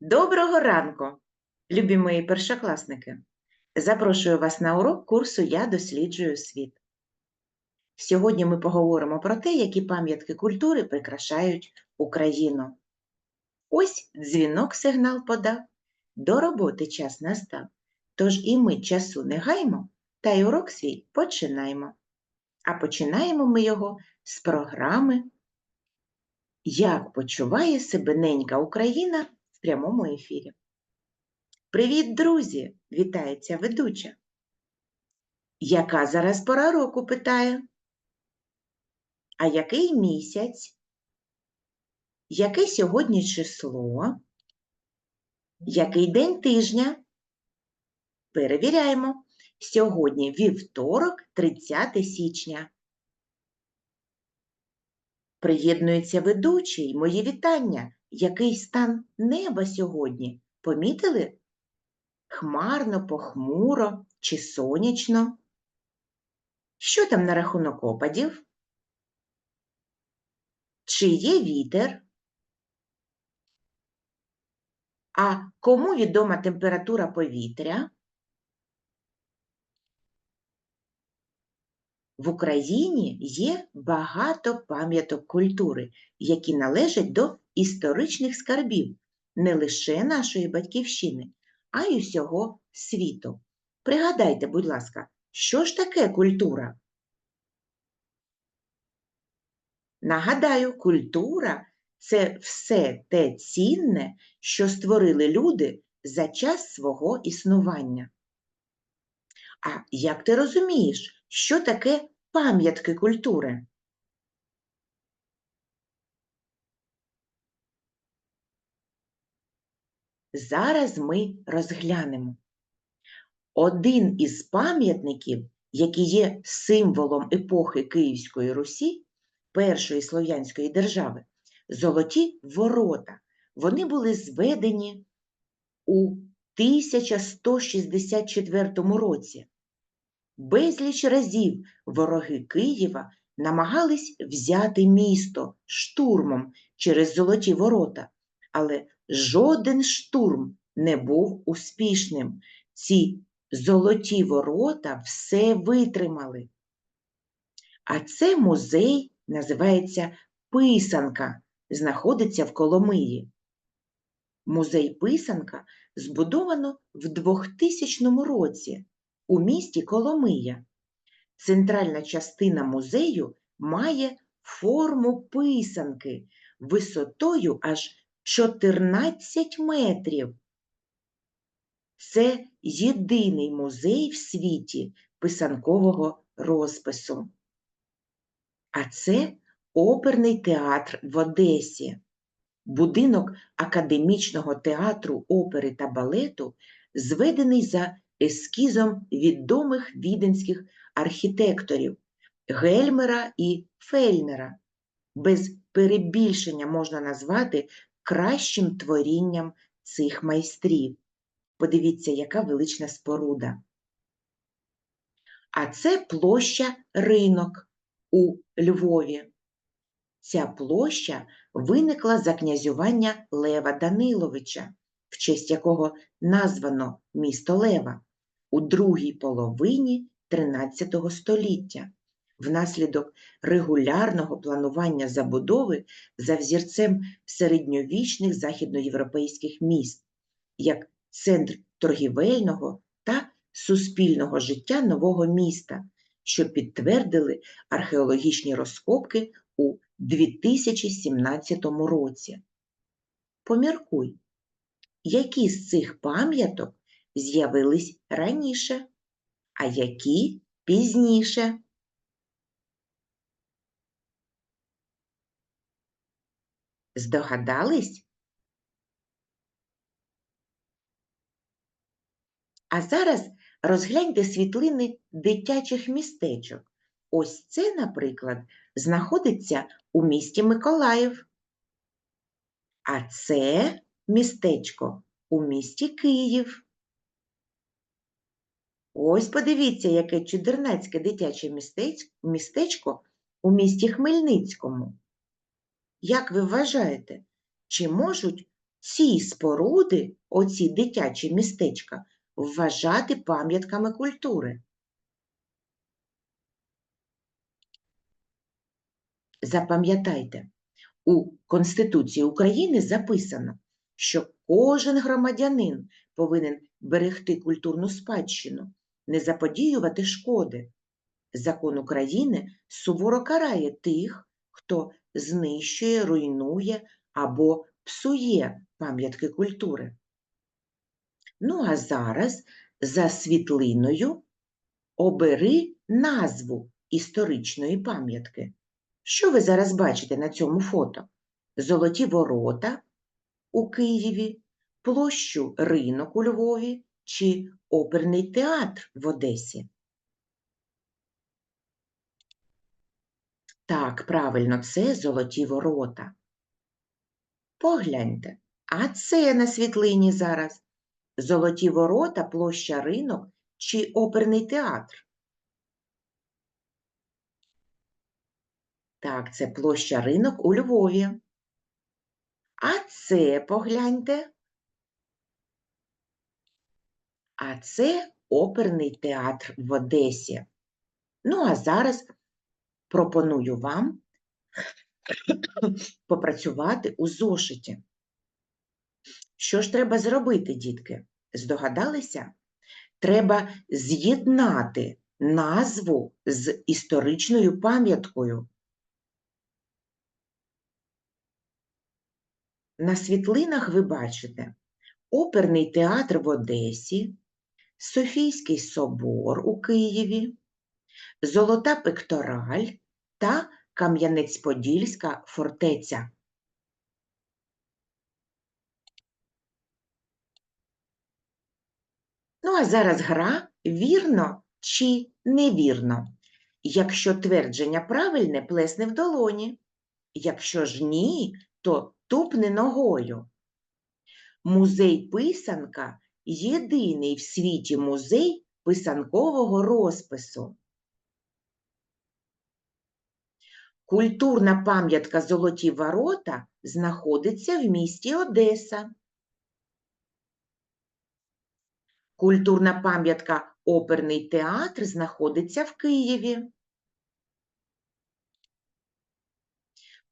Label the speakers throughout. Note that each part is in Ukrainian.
Speaker 1: Доброго ранку, любі мої першокласники! Запрошую вас на урок курсу Я досліджую світ. Сьогодні ми поговоримо про те, які пам'ятки культури прикрашають Україну. Ось дзвінок сигнал подав, до роботи час настав. Тож і ми часу не гаймо, та й урок свій починаємо. А починаємо ми його з програми Як почуває себе ненька Україна в прямому ефірі. Привіт, друзі! Вітається ведуча. Яка зараз пора року? питає. А який місяць? Яке сьогодні число? Який день тижня? Перевіряємо. Сьогодні вівторок, 30 січня. Приєднується ведучий. Мої вітання. Який стан неба сьогодні? Помітили? Хмарно, похмуро чи сонячно? Що там на рахунок опадів? Чи є вітер? А кому відома температура повітря? В Україні є багато пам'яток культури, які належать до історичних скарбів не лише нашої батьківщини, а й усього світу. Пригадайте, будь ласка, що ж таке культура? Нагадаю, культура це все те цінне, що створили люди за час свого існування. А як ти розумієш, що таке пам'ятки культури? Зараз ми розглянемо. Один із пам'ятників, який є символом епохи Київської Русі, першої слов'янської держави, золоті ворота. Вони були зведені у 1164 році. Безліч разів вороги Києва намагались взяти місто штурмом через золоті ворота, але жоден штурм не був успішним. Ці золоті ворота все витримали. А це музей називається Писанка, знаходиться в Коломиї. Музей Писанка збудовано в 2000 році у місті Коломия. Центральна частина музею має форму писанки висотою аж 14 метрів. Це єдиний музей в світі писанкового розпису. А це оперний театр в Одесі. Будинок академічного театру опери та балету зведений за ескізом відомих віденських архітекторів Гельмера і Фельнера. Без перебільшення можна назвати кращим творінням цих майстрів. Подивіться, яка велична споруда. А це площа ринок у Львові. Ця площа виникла за князювання Лева Даниловича, в честь якого названо місто Лева у другій половині XIII століття внаслідок регулярного планування забудови за взірцем середньовічних західноєвропейських міст, як центр торгівельного та суспільного життя нового міста, що підтвердили археологічні розкопки у 2017 році. Поміркуй, які з цих пам'яток з'явились раніше, а які пізніше. Здогадались? А зараз розгляньте світлини дитячих містечок. Ось це, наприклад, знаходиться у місті Миколаїв. А це містечко у місті Київ. Ось подивіться, яке чудернацьке дитяче містечко у місті Хмельницькому. Як ви вважаєте, чи можуть ці споруди, оці дитячі містечка, вважати пам'ятками культури? Запам'ятайте, у Конституції України записано, що кожен громадянин повинен берегти культурну спадщину, не заподіювати шкоди. Закон України суворо карає тих, хто знищує, руйнує або псує пам'ятки культури. Ну а зараз за світлиною обери назву історичної пам'ятки. Що ви зараз бачите на цьому фото? Золоті ворота у Києві, площу ринок у Львові чи оперний театр в Одесі? Так, правильно, це золоті ворота. Погляньте, а це на світлині зараз. Золоті ворота, площа ринок чи оперний театр? Так, це площа ринок у Львові. А це погляньте. А це оперний театр в Одесі. Ну, а зараз пропоную вам попрацювати у зошиті. Що ж треба зробити, дітки? Здогадалися? Треба з'єднати назву з історичною пам'яткою. На світлинах ви бачите оперний театр в Одесі, Софійський собор у Києві, Золота пектораль та Кам'янець-Подільська фортеця. Ну, а зараз гра вірно чи невірно. Якщо твердження правильне, плесни в долоні. Якщо ж ні, то тупни ногою. Музей писанка єдиний в світі музей писанкового розпису. Культурна пам'ятка Золоті ворота знаходиться в місті Одеса. Культурна пам'ятка Оперний театр знаходиться в Києві.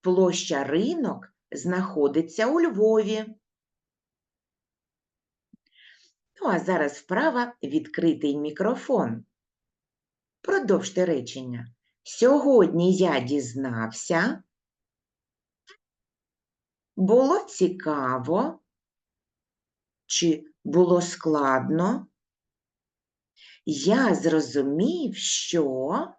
Speaker 1: Площа ринок знаходиться у Львові. Ну, а зараз вправа відкритий мікрофон. Продовжте речення. Сьогодні я дізнався. Було цікаво. Чи було складно? Я зрозумів, що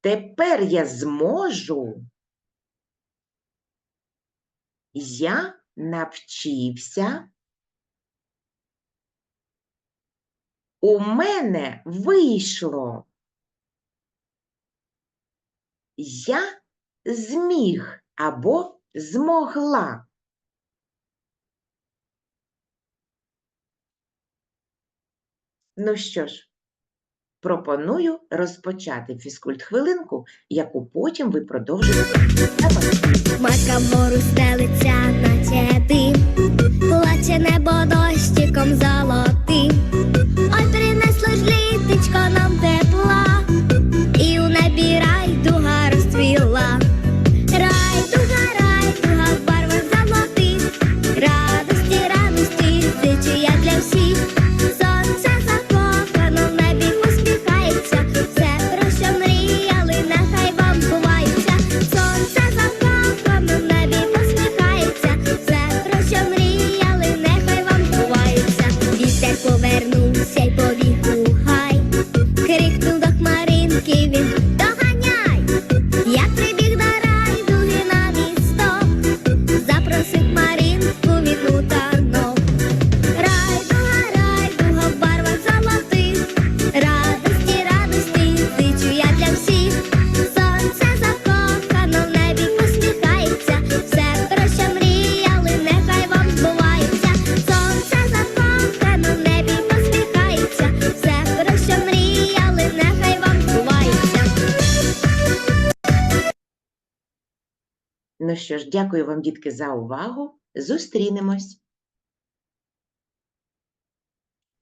Speaker 1: тепер я зможу. Я навчився. У мене вийшло. Я зміг або змогла. Ну що ж, пропоную розпочати фізкульт-хвилинку, яку потім ви продовжите самостійно.
Speaker 2: Матка вгору стелиться, наче дим, плаче небо дощиком золотим.
Speaker 1: Що ж, дякую вам, дітки, за увагу. Зустрінемось!